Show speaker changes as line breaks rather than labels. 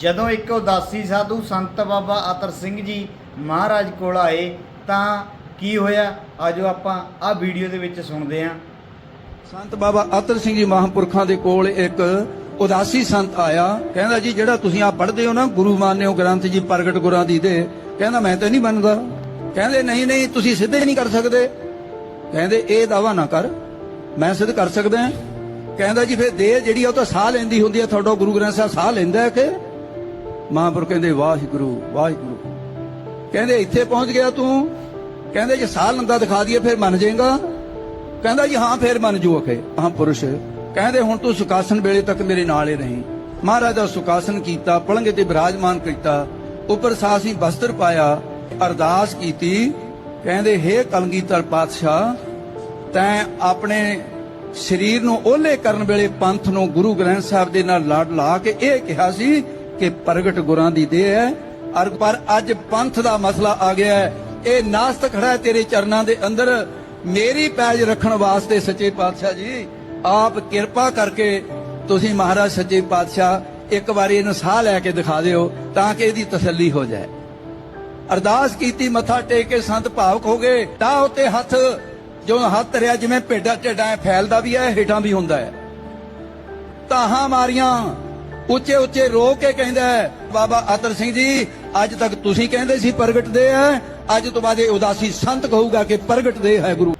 ਜਦੋਂ ਇੱਕ ਉਦਾਸੀ ਸਾਧੂ ਸੰਤ ਬਾਬਾ ਅਤਰ ਸਿੰਘ ਜੀ ਮਹਾਰਾਜ ਕੋਲ ਆਏ ਤਾਂ ਕੀ ਹੋਇਆ? ਆਜੋ ਆਪਾਂ ਆ ਵੀਡੀਓ ਦੇ ਵਿੱਚ ਸੁਣਦੇ ਹਾਂ।
ਸੰਤ ਬਾਬਾ ਅਤਰ ਸਿੰਘ ਜੀ ਮਹਾਂਪੁਰਖਾਂ ਦੇ ਕੋਲ ਇੱਕ ਉਦਾਸੀ ਸੰਤ ਆਇਆ। ਕਹਿੰਦਾ, ਜੀ, ਜਿਹੜਾ ਤੁਸੀਂ ਆ ਪੜ੍ਹਦੇ ਹੋ ਨਾ, ਗੁਰੂ ਮਾਨਿਓ ਗ੍ਰੰਥ ਜੀ ਪ੍ਰਗਟ ਗੁਰਾਂ ਦੀ ਦੇ। ਕਹਿੰਦਾ, ਮੈਂ ਤਾਂ ਨਹੀਂ ਮੰਨਦਾ। ਕਹਿੰਦੇ, ਨਹੀਂ ਨਹੀਂ, ਤੁਸੀਂ ਸਿੱਧੇ ਨਹੀਂ ਕਰ ਸਕਦੇ। ਕਹਿੰਦੇ, ਇਹ ਦਾਵਾ ਨਾ ਕਰ, ਮੈਂ ਸਿੱਧ ਕਰ ਸਕਦਾ ਕਹਿੰਦਾ, ਜੀ, ਫਿਰ ਦੇਹ ਜਿਹੜੀ ਆ ਉਹ ਤਾਂ ਸਾਹ ਲੈਂਦੀ ਹੁੰਦੀ ਹੈ ਤੁਹਾਡਾ ਗੁਰੂ ਗ੍ਰੰਥ ਸਾਹਿਬ ਸਾਹ ਲੈਂਦਾ ਹੈ ਕਿ ਮਹਾਂਪੁਰਖ ਕਹਿੰਦੇ, ਵਾਹਿਗੁਰੂ ਵਾਹਿਗੁਰੂ। ਕਹਿੰਦੇ, ਇੱਥੇ ਪਹੁੰਚ ਗਿਆ ਤੂੰ? ਕਹਿੰਦੇ, ਜੇ ਸਾਹ ਲੰਦਾ ਦਿਖਾ ਦਈਏ, ਫਿਰ ਮੰਨ ਜਾਏਗਾ? ਕਹਿੰਦਾ ਜੀ, ਹਾਂ, ਫਿਰ ਮੰਨ ਜੂ ਅਖੇ ਹਾਂ ਪੁਰਸ਼ ਕਹਿੰਦੇ, ਹੁਣ ਤੂੰ ਸੁਖਾਸਨ ਵੇਲੇ ਤੱਕ ਮੇਰੇ ਨਾਲ ਹੀ ਰਹੀਂ। ਮਹਾਰਾਜ ਦਾ ਕੀਤਾ ਪਲੰਗੇ ਤੇ ਬਿਰਾਜਮਾਨ ਕੀਤਾ। ਉੱਪਰ ਸਾਸੀ ਬਸਤਰ ਪਾਇਆ, ਅਰਦਾਸ ਕੀਤੀ। ਕਹਿੰਦੇ, ਹੇ ਕਲਗੀਧਰ ਪਾਤਸ਼ਾਹ, ਤੈਂ ਆਪਣੇ ਸਰੀਰ ਨੂੰ ਓਹਲੇ ਕਰਨ ਵੇਲੇ ਪੰਥ ਨੂੰ ਗੁਰੂ ਗ੍ਰੰਥ ਸਾਹਿਬ ਦੇ ਨਾਲ ਲੜ ਲਾ ਕੇ ਇਹ ਕਿਹਾ ਸੀ ਕਿ ਪ੍ਰਗਟ ਗੁਰਾਂ ਦੀ ਦੇਹ ਹੈ। ਅਰ ਪਰ ਅੱਜ ਪੰਥ ਦਾ ਮਸਲਾ ਆ ਗਿਆ ਹੈ। ਇਹ ਨਾਸਤ ਖੜਾ ਹੈ ਤੇਰੇ ਚਰਨਾਂ ਦੇ ਅੰਦਰ। ਮੇਰੀ ਪੈਜ ਰੱਖਣ ਵਾਸਤੇ ਸੱਚੇ ਪਾਤਸ਼ਾਹ ਜੀ, ਆਪ ਕਿਰਪਾ ਕਰਕੇ ਤੁਸੀਂ ਮਹਾਰਾਜ ਸੱਚੇ ਪਾਤਸ਼ਾਹ, ਇੱਕ ਵਾਰੀ ਇਹਨੂੰ ਸਾਹ ਲੈ ਕੇ ਦਿਖਾ ਦਿਓ ਤਾਂ ਕਿ ਇਹਦੀ ਤਸੱਲੀ ਹੋ ਜਾਏ। ਅਰਦਾਸ ਕੀਤੀ, ਮੱਥਾ ਟੇਕ ਕੇ ਸੰਤ ਭਾਵਕ ਹੋ ਗਏ। ਤਾਂ ਉਤੇ ਹੱਥ, ਜੋ ਹੱਥ ਧਰਿਆ, ਜਿਵੇਂ ਭੇਡਾਂ ਢੇਡਾਂ ਐ ਫੈਲਦਾ ਵੀ ਹੈ, ਹੇਠਾਂ ਵੀ ਹੁੰਦਾ ਹੈ। ਤਾਹਾਂ ਮਾਰੀਆਂ ਉੱਚੇ ਉੱਚੇ ਰੋ ਕੇ ਕਹਿੰਦਾ ਹੈ, ਬਾਬਾ ਅਤਰ ਸਿੰਘ ਜੀ ਅੱਜ ਤੱਕ ਤੁਸੀਂ ਕਹਿੰਦੇ ਸੀ ਪ੍ਰਗਟ ਦੇ ਹੈ ਅੱਜ ਤੋਂ ਬਾਅਦ ਇਹ ਉਦਾਸੀ ਸੰਤ ਕਹੂਗਾ ਕਿ ਪ੍ਰਗਟ ਦੇ ਹੈ ਗੁਰੂ।